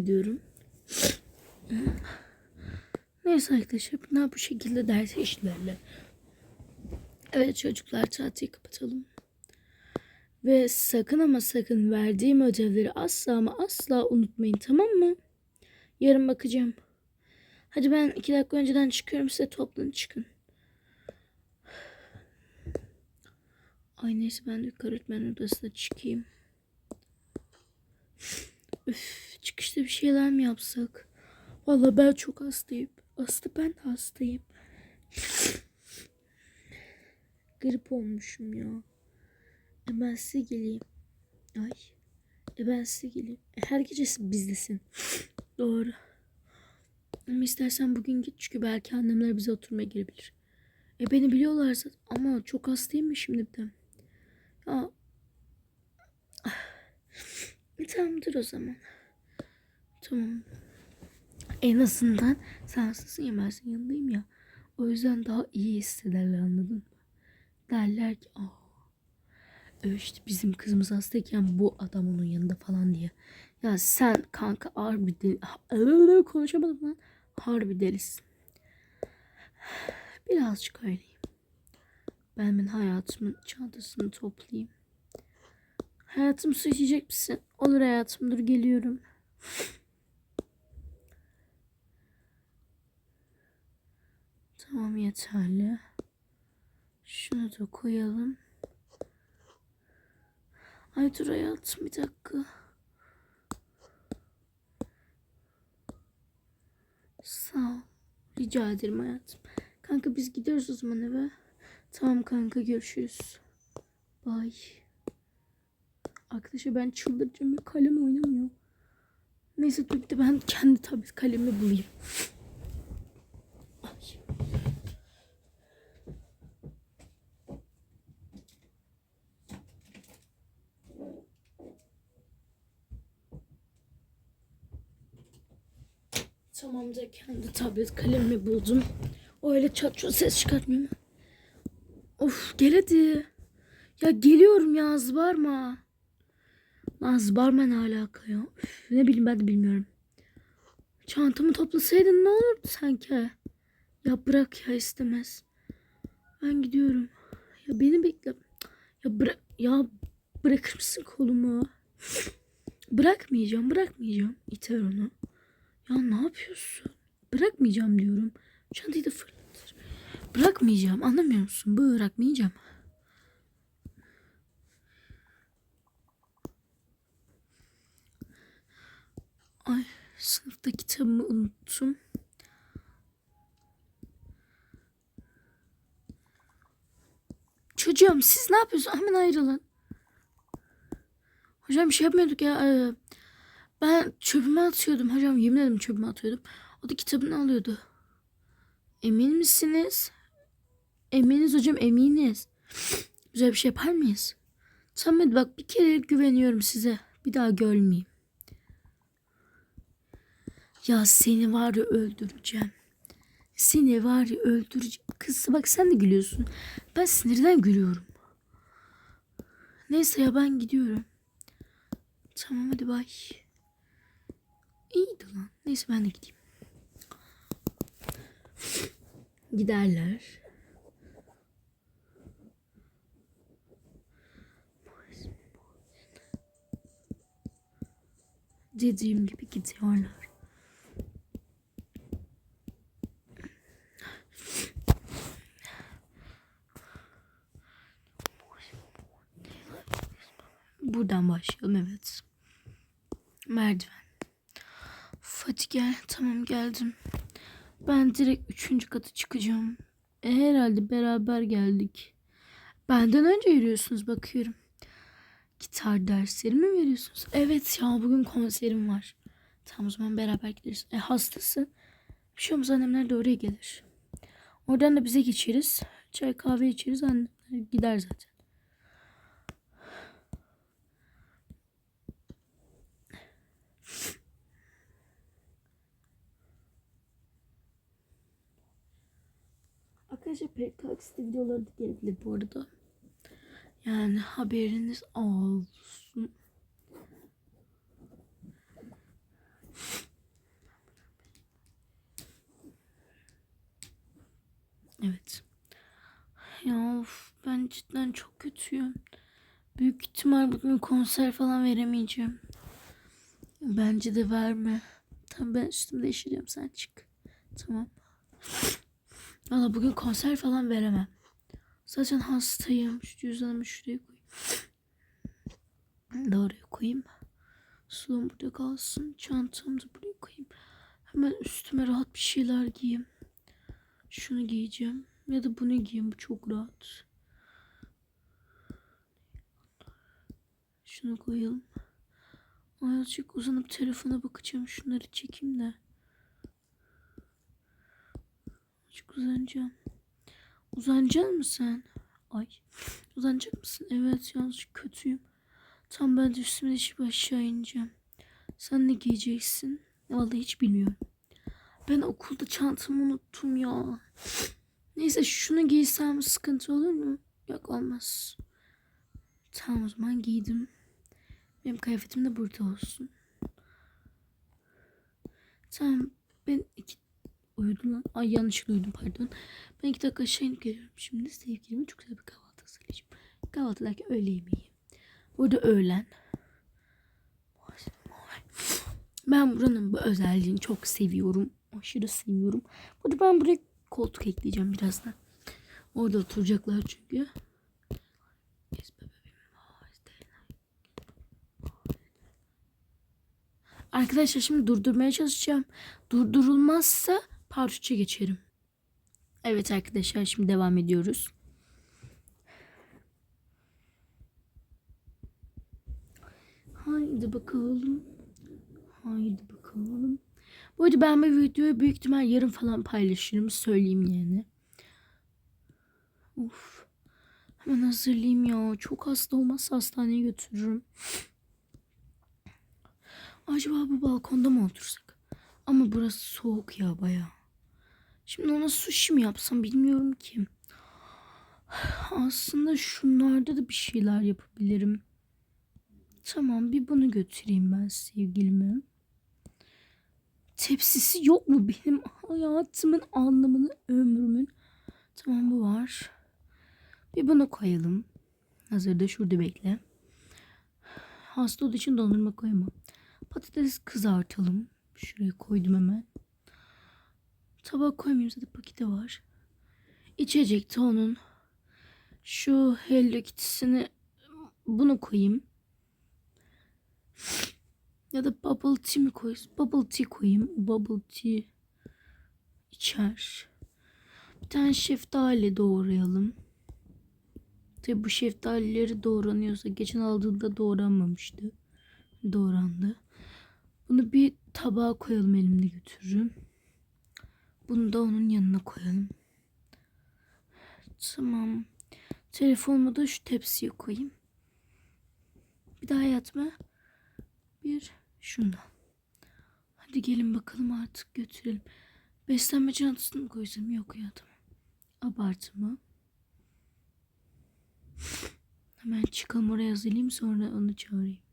ediyorum. Neyse arkadaşlar bunlar bu şekilde ders işlerle. Evet çocuklar tatili kapatalım. Ve sakın ama sakın verdiğim ödevleri asla ama asla unutmayın tamam mı? Yarın bakacağım. Hadi ben iki dakika önceden çıkıyorum size toplanın çıkın. Ay neyse ben de öğretmen odasına çıkayım. Üf, çıkışta bir şeyler mi yapsak? Vallahi ben çok hastayım. Aslı ben de hastayım. Grip olmuşum ya. E ben size geleyim. Ay. E ben size geleyim. E her gece bizdesin. Doğru. Ama istersen bugün git çünkü belki annemler bize oturmaya gelebilir. E beni biliyorlar zaten ama çok hastayım mı şimdi bir de? Ya. E, tamam dur o zaman. Tamam. En azından sen hastasın ya ben senin yanındayım ya. O yüzden daha iyi hissederler anladın mı? Derler ki aa. İşte bizim kızımız hastayken bu adam onun yanında falan diye. Ya sen kanka harbi deli... Konuşamadım lan. Harbi delisin. Birazcık öyleyim. Ben benim hayatımın çantasını toplayayım. Hayatım su içecek misin? Olur hayatım dur geliyorum. Tamam yeterli. Şunu da koyalım. Ay dur hayatım bir dakika. Sağ ol. Rica ederim hayatım. Kanka biz gidiyoruz o zaman eve. Tamam kanka görüşürüz. Bye. Arkadaşlar ben çıldıracağım kalem oynamıyor. Neyse dur de ben kendi tabii kalemi bulayım. Tamamdır kendi tablet kalemimi buldum. Öyle çat ses çıkartmıyor mu? Of gel hadi. Ya geliyorum ya zıbarma. Lan zıbarma ne alaka ya? Üf, ne bileyim ben de bilmiyorum. Çantamı toplasaydın ne olurdu sanki? Ya bırak ya istemez. Ben gidiyorum. Ya beni bekle. Ya bırak ya bırakır mısın kolumu? Bırakmayacağım, bırakmayacağım. İter onu. Ya ne yapıyorsun? Bırakmayacağım diyorum. Çantayı da fırlatır. Bırakmayacağım. Anlamıyor musun? Bırakmayacağım. Ay sınıfta kitabımı unuttum. Çocuğum siz ne yapıyorsunuz? Hemen ayrılın. Hocam bir şey yapmıyorduk ya. Ee, ben çöpüme atıyordum. Hocam yemin ederim çöpüme atıyordum. O da kitabını alıyordu. Emin misiniz? Eminiz hocam eminiz. Güzel bir şey yapar mıyız? Hadi bak bir kere güveniyorum size. Bir daha görmeyeyim. Ya seni var ya öldüreceğim. Seni var ya öldüreceğim. Kız bak sen de gülüyorsun. Ben sinirden gülüyorum. Neyse ya ben gidiyorum. Tamam hadi bay. İyiydi lan. Neyse ben de gideyim. Giderler. Dediğim gibi gidiyorlar. Buradan başlayalım evet. Merdiven. Fatih gel. Tamam geldim. Ben direkt üçüncü katı çıkacağım. E, herhalde beraber geldik. Benden önce yürüyorsunuz bakıyorum. Gitar dersleri mi veriyorsunuz? Evet ya bugün konserim var. Tamam o zaman beraber gideriz. E hastasın. Bir şey olmaz annemler de oraya gelir. Oradan da bize geçeriz. Çay kahve içeriz annemler gider zaten. Arkadaşlar pek aksitli videoları da gelebilir bu arada. Yani haberiniz olsun. Evet. Ya of, ben cidden çok kötüyüm. Büyük ihtimal bugün konser falan veremeyeceğim. Bence de verme. Tamam ben üstümü değiştireceğim sen çık. Tamam. Valla bugün konser falan veremem. Zaten hastayım. Şu cüzdanımı şuraya koyayım. Da oraya koyayım. Suluğum burada kalsın. Çantamı da buraya koyayım. Hemen üstüme rahat bir şeyler giyeyim. Şunu giyeceğim. Ya da bunu giyeyim. Bu çok rahat. Şunu koyalım. Azıcık uzanıp telefona bakacağım. Şunları çekeyim de. Azıcık uzanacağım. Uzanacak mısın? Ay. Uzanacak mısın? Evet yalnız kötüyüm. Tam ben de üstüme değişip aşağı ineceğim. Sen ne giyeceksin? Vallahi hiç bilmiyorum. Ben okulda çantamı unuttum ya. Neyse şunu giysem sıkıntı olur mu? Yok olmaz. Tamam o zaman giydim. Benim kıyafetim de burada olsun. Tamam ben iki uyudum lan. Ay yanlışlıkla uyudum pardon. Ben iki dakika aşağı inip geliyorum. Şimdi sevgilime çok güzel bir kahvaltı hazırlayacağım. Kahvaltı derken öğle yemeği. Burada öğlen. Ben buranın bu özelliğini çok seviyorum. Aşırı seviyorum. Burada ben buraya koltuk ekleyeceğim birazdan. Orada oturacaklar çünkü. Arkadaşlar şimdi durdurmaya çalışacağım. Durdurulmazsa part 3'e geçerim. Evet arkadaşlar şimdi devam ediyoruz. Haydi bakalım. Haydi bakalım. Bu arada ben bu videoyu büyük ihtimal yarın falan paylaşırım. Söyleyeyim yani. Uf. Hemen hazırlayayım ya. Çok hasta olmazsa hastaneye götürürüm. Acaba bu balkonda mı otursak? Ama burası soğuk ya baya. Şimdi ona sushi mi yapsam bilmiyorum ki. Aslında şunlarda da bir şeyler yapabilirim. Tamam bir bunu götüreyim ben sevgilime. Tepsisi yok mu benim hayatımın anlamını ömrümün? Tamam bu var. Bir bunu koyalım. Hazırda şurada bekle. Hasta olduğu için dondurma koyamam. Patates kızartalım. Şuraya koydum hemen. Tabak koymayayım zaten paketi var. İçecek de onun. Şu Hello Kitty'sini bunu koyayım. Ya da bubble tea mi koyayım? Bubble tea koyayım. Bubble tea içer. Bir tane şeftali doğrayalım. Tabi bu şeftalileri doğranıyorsa geçen aldığında doğranmamıştı. Doğrandı. Bunu bir tabağa koyalım elimde götürürüm. Bunu da onun yanına koyalım. Tamam. Telefonumu da şu tepsiye koyayım. Bir daha yatma. Bir şundan. Hadi gelin bakalım artık götürelim. Beslenme çantasını mı koysam? Yok ya tamam. Abartma. Hemen çıkalım oraya hazırlayayım sonra onu çağırayım.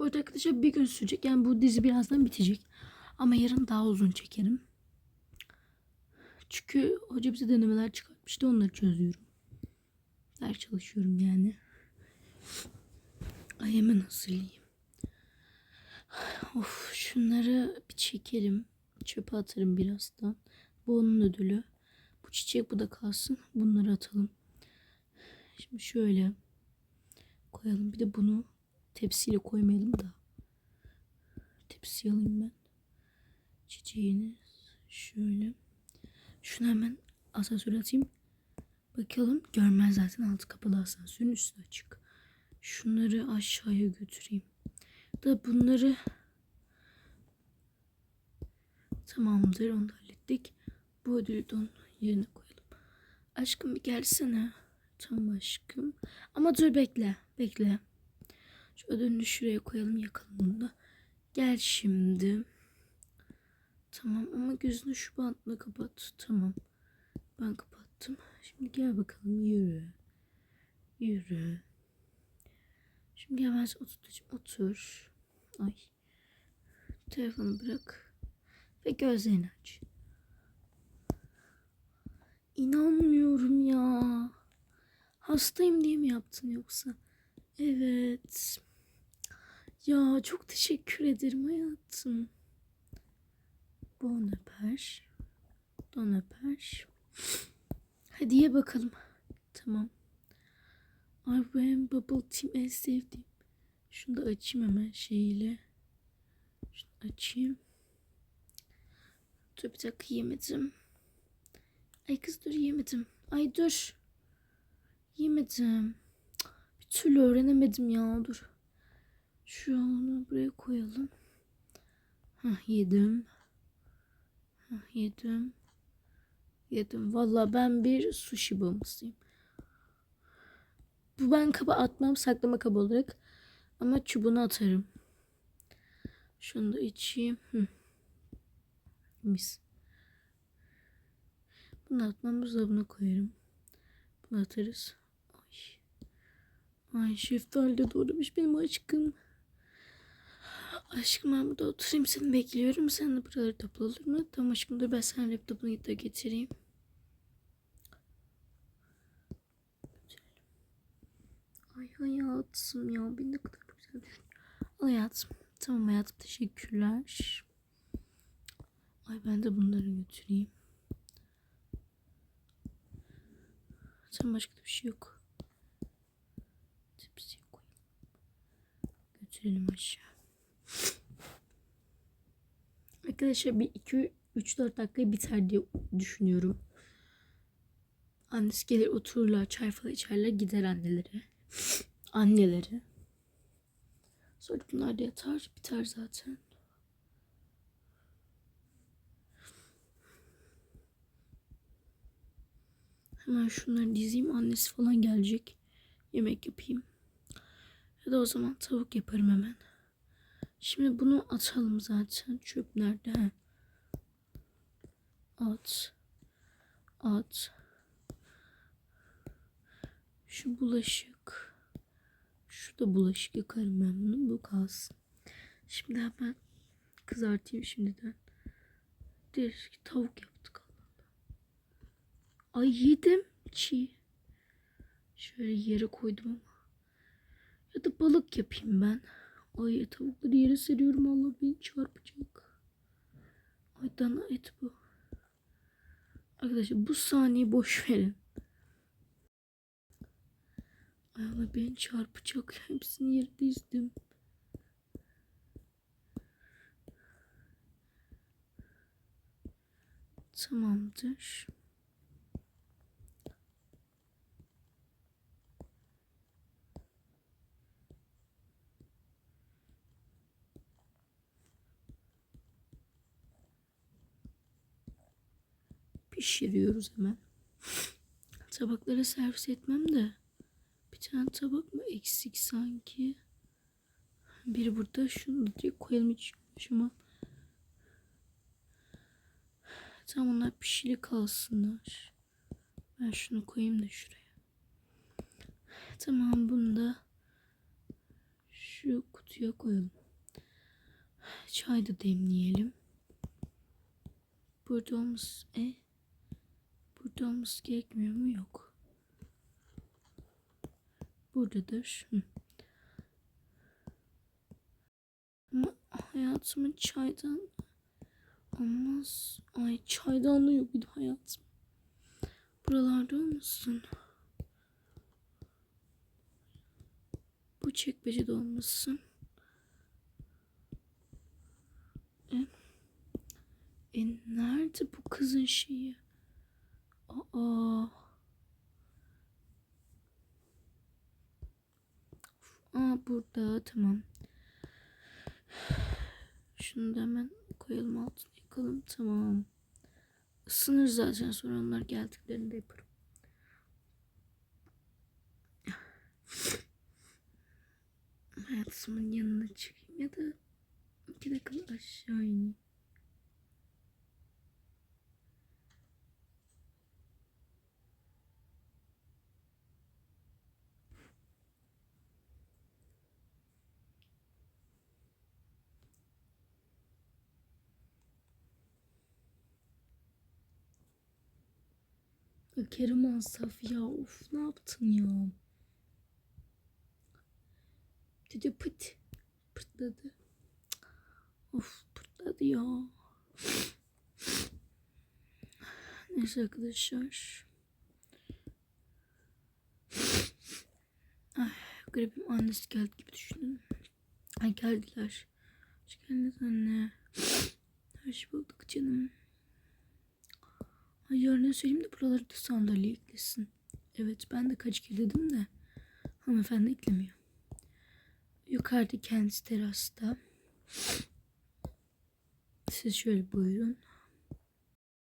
Bu arada bir gün sürecek. Yani bu dizi birazdan bitecek. Ama yarın daha uzun çekerim. Çünkü hoca bize denemeler çıkartmıştı. Onları çözüyorum. Ders çalışıyorum yani. Ay hemen hazırlayayım. Of şunları bir çekelim. Çöpe atarım birazdan. Bu onun ödülü. Bu çiçek bu da kalsın. Bunları atalım. Şimdi şöyle koyalım. Bir de bunu tepsiyle koymayalım da. Tepsi alayım ben. Çiçeğini şöyle. Şunu hemen asansöre atayım. Bakalım görmez zaten altı kapalı asansörün üstü açık. Şunları aşağıya götüreyim. Da bunları tamamdır onu da hallettik. Bu ödülü de onun yerine koyalım. Aşkım bir gelsene. Tamam aşkım. Ama dur bekle. Bekle. Şu ödülünü şuraya koyalım yakalım bunu da. Gel şimdi. Tamam ama gözünü şu bantla kapat. Tamam. Ben kapattım. Şimdi gel bakalım yürü. Yürü. Şimdi yavaş otur. Otur. Ay. Telefonu bırak. Ve gözlerini aç. İnanmıyorum ya. Hastayım diye mi yaptın yoksa? Evet. Ya çok teşekkür ederim hayatım. Bon öper. Don öper. Hadi ye bakalım. Tamam. Ay benim bubble tea en sevdiğim. Şunu da açayım hemen şeyle. Şunu açayım. Dur bir dakika yemedim. Ay kız dur yemedim. Ay dur. Yemedim. Bir türlü öğrenemedim ya dur. Şunu buraya koyalım. Hah yedim. Hah yedim. Yedim. Valla ben bir sushi bağımlısıyım. Bu ben kaba atmam saklama kabı olarak. Ama çubuğunu atarım. Şunu da içeyim. Hı. Mis. Bunu atmam buzdolabına koyarım. Bunu atarız. Ay. Ay şeftali de doğramış benim aşkım. Aşkım ben burada oturayım seni bekliyorum. Sen de buraları topla olur mu? Tamam aşkım dur ben sana laptopunu da getireyim. Ay hayatım ya beni ne kadar güzel düşün. Hayatım. Tamam hayatım teşekkürler. Ay ben de bunları götüreyim. Sen başka da bir şey yok. Tepsiye koyalım. Götürelim aşağı. Arkadaşlar bir 2 3 4 dakika biter diye düşünüyorum. Annesi gelir otururlar çay falan içerler gider anneleri. Anneleri. Sonra bunlar da yatar biter zaten. Hemen şunları dizeyim. Annesi falan gelecek. Yemek yapayım. Ya da o zaman tavuk yaparım hemen. Şimdi bunu atalım zaten. Çöp nerede? He. At. At. Şu bulaşık. Şurada bulaşık yıkarım ben bunu. Bu kalsın. Şimdi hemen kızartayım şimdiden. Der tavuk yaptık. Ay yedim çiğ. Şöyle yere koydum ama. Ya da balık yapayım ben. Ay tavukları yere seriyorum Allah beni çarpacak. Ay dana et bu. Arkadaşlar bu saniye boş verin. Ay Allah beni çarpacak. Hepsini yere dizdim. Tamamdır. Pişiriyoruz hemen. Tabaklara servis etmem de. Bir tane tabak mı eksik sanki? Biri burada şunu diye koyalım hiç şuma. Tamam onlar pişili kalsınlar. Ben şunu koyayım da şuraya. Tamam bunu da şu kutuya koyalım. Çay da demleyelim. Burada olması... E? Olması gerekmiyor mu? Yok. Buradadır. Hı. Ama hayatımın çaydan olmaz. Ay çaydanlığı yok bir de hayatım. Buralarda olmasın. Bu çekmecede olmasın. E, e nerede bu kızın şeyi? Aa. Aa burada tamam. Şunu da hemen koyalım altına yakalım tamam. Isınır zaten sonra onlar geldiklerinde yaparım. Hayatımın yanına çıkayım ya da iki dakika aşağı ineyim. Ya Kerem Asaf ya of ne yaptın ya? Dedi pıt pırtladı. Of pırtladı ya. Neyse arkadaşlar. Ay, gripim annesi geldi gibi düşündüm. Ay geldiler. Hoş geldiniz anne. Hoş bulduk canım. Ay yarın söyleyeyim de buraları da sandalye eklesin. Evet ben de kaç kere dedim de hanımefendi eklemiyor. Yukarıda kendisi terasta. Siz şöyle buyurun.